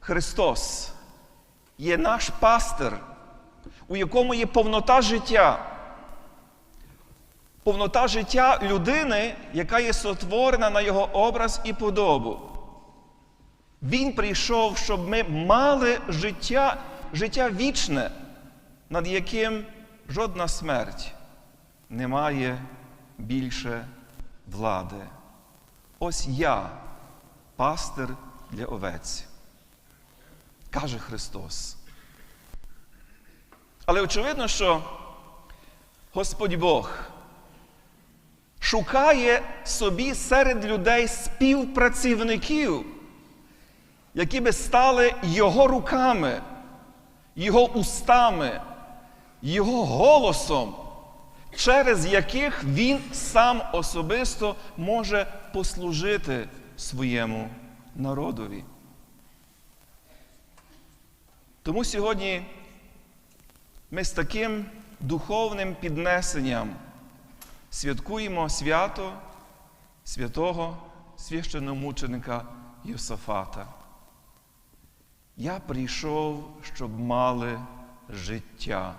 Христос є наш пастир, у якому є повнота життя. Повнота життя людини, яка є сотворена на його образ і подобу. Він прийшов, щоб ми мали життя, життя вічне, над яким жодна смерть не має більше влади. Ось я, пастир для овець, каже Христос. Але очевидно, що Господь Бог шукає собі серед людей співпрацівників, які би стали Його руками, Його устами, Його голосом, через яких Він сам особисто може послужити своєму народові. Тому сьогодні ми з таким духовним піднесенням святкуємо свято святого священомученика Йосафата. Я прийшов, щоб мали життя